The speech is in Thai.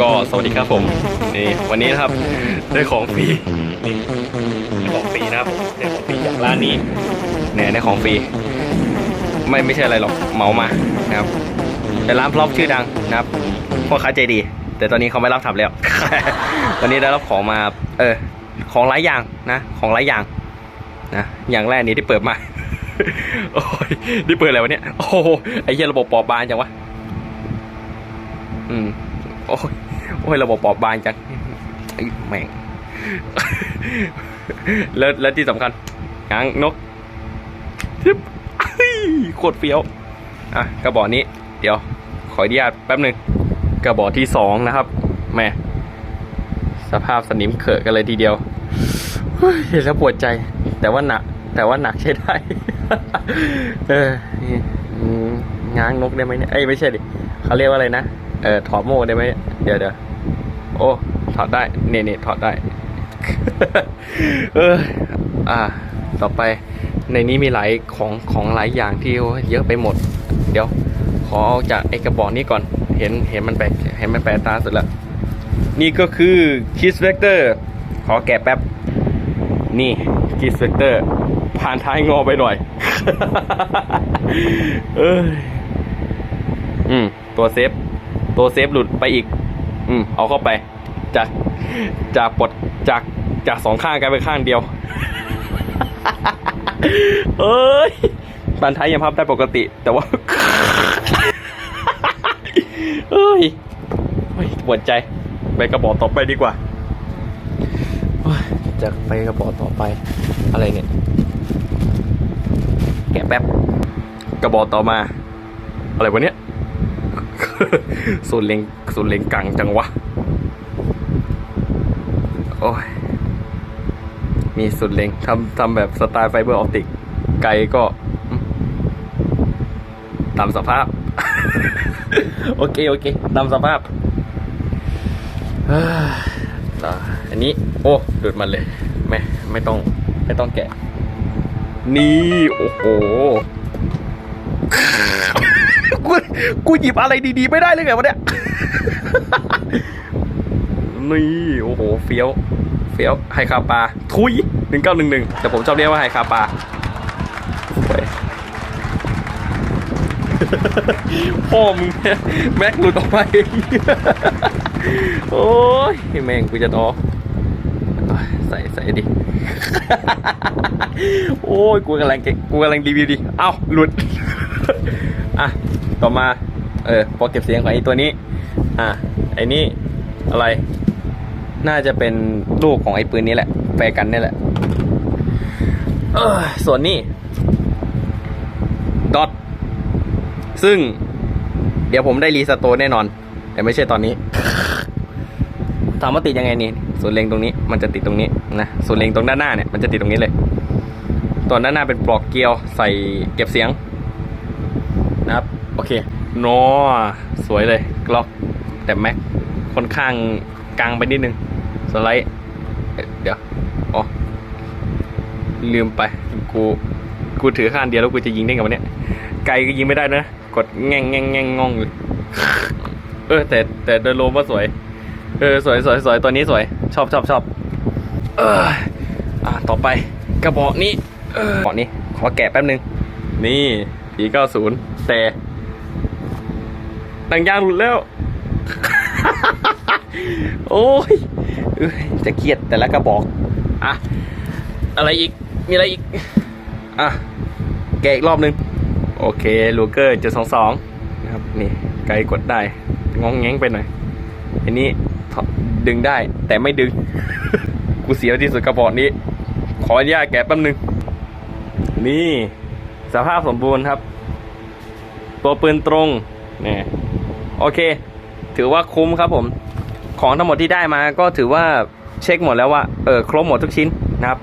ก็สวัสดีครับผม นี่วันนี้นะครับได้ของฟรีนี่ได้ของฟรีนะครับได้ของฟรีจากร้านนี้เนี่ยได้ของฟรีไม่ไม่ใช่อะไรหรอกเหมามานะครับเป็นร้านพร็อพชื่อดังนะครับพ่อค้าใจดี แต่ตอนนี้เขาไม่รับทำแล้ว วันนี้ได้รับของมาเออของหลายอย่างนะ ของหลายอย่างนะอย่างแรกนี้ที่เปิดมาโอ้ยนี่เปิดอะไรวะเนี่ย โอ้โหไอ้เหี้ยระบบปอบบางจังวะ อืม โอ้ย โอ้ยระบบปอบบางจังไอ้แม่งแล้วแล้วที่สำคัญหางนกทึบเฮ้โคตรเฟี้ยว อะกระบอกนี้ เดี๋ยว ขออนุญาตแป๊บหนึ่งกระบอกที่สองนะครับแหม่สภาพสนิมเขอะกันเลยทีเดียวเห็นแล้วปวดใจ แต่ว่าหนัก แต่ว่าหนักใช้ได้ เออนี่อืมง้างนกได้ไหมเนี่ยเอ้ไม่ใช่ดิเขาเรียกว่าอะไรนะ เออถอดโม่ได้ไหมเดี๋ยวเดี๋ยว โอ้ถอดได้เนี่ยเน่ถอดได้ เอออ่า ต่อไปในนี้มีหลายของของหลายอย่างที่เยอะไปหมด เดี๋ยว ขอเอาจากไอกระบอกนี้ก่อน เห็นเห็นมันแปลกเห็นมันแปลตาสุดละนี่ก็คือคิสเวกเตอร์ขอแกะแป๊บ นี่คิสเวกเตอร์ผ่านท้ายงอไปหน่อย เอ้ยอืม ตัวเซฟ ตัวเซฟหลุดไปอีก อืมเอาเข้าไป จากจากปลดจากจากสองข้างกลายเป็นข้างเดียวเอ้ยบันท้ายยังพับได้ปกติ แต่ว่าเอ้ยเฮ้ยปวดใจไปกระบอกต่อไปดีกว่าจะไปกระบอกต่อไป อะไรเนี่ย แกะแป๊บ กระบอกต่อมา อะไรวะเนี่ย สูนเลงสูนเลงกังจังวะ โอ้ย มีสุดเลงทำทำแบบสไตล์ไฟเบอร์ออปติก ไกลก็ ตามสภาพ โอเค โอเค ตามสภาพอ่าอันนี้ โอ้ ดูดมันเลย ไม่ ไม่ต้อง ไม่ต้องแกะ นี่ โอ้โห กูกูหยิบอะไรดีๆ ไม่ได้เลยไงวะเนี่ย นี่โอ้โหเฟี้ยว เฟี้ยวไฮคาปาทุยหนึ่งเก้าหนึ่งหนึ่งแต่ผมชอบเรียกว่าไฮคาปาพ่อมึงแม็กหลุดออกมาเองโอ้ยแม่งกูจะท้อใส่ใส่ดิ โอ้ย กูกำลังก่งกูกำลังรีวิวดิ เอ้า หลุด อะ ต่อมา เออพอเก็บเสียงของไอ้ตัวนี้ อะไอ้นี่อะไร น่าจะเป็นลูกของไอ้ปืนนี้แหละแฟร์กันนี่แหละ เออส่วนนี้ดอทซึ่ง เดี๋ยวผมได้รีสโตร์แน่นอน แต่ไม่ใช่ตอนนี้ถามว่าติดยังไงนี่ส่วนเลงตรงนี้มันจะติดตรงนี้นะส่วนเลงตรงด้านหน้าเนี่ยมันจะติดตรงนี้เลยตัวด้านหน้าเป็นปลอกเกลียวใส่เก็บเสียง โอเคโนสวยเลยกล็อกแต่แม็กค่อนข้างกลางไปนิดนึง สไลด์เดี๋ยวอ๋อลืมไปกูกูถือข้างเดียวแล้วกูจะยิงได้ไงวะเนี่ยไกลก็ยิงไม่ได้นะ กดแง่งแง่งแง่งง่องอยู่เออ แต่แต่โดยรวมว่าสวย เออ สวยสวยสวยตัวนี้สวย ชอบชอบชอบเอออ่าต่อไปกระบอกนี้กระบอกนี้ ขอแกะแป๊บนึง นี่ปีเก้าศูนย์แต่ หนังยางหลุดแล้ว โอ้ยจะเครียดแต่ละกระบอก อะ อะไรอีก มีอะไรอีก อะ แกะอีกรอบนึง โอเคลูเกอร์เจะสองสองนะครับ นี่ ไกลกดได้ งองแงงไปหน่อย อันนี้ดดึงได้ แต่ไม่ดึง กูเสียวที่สุดกระบอกนี้ ขออนุญาตแกะแป๊บนึง นี่ สภาพสมบูรณ์ครับ ตัวปืนตรง นี่โอเค ถือว่าคุ้มครับผม ของทั้งหมดที่ได้มาก็ถือว่าเช็คหมดแล้วว่าเออครบหมดทุกชิ้นนะครับ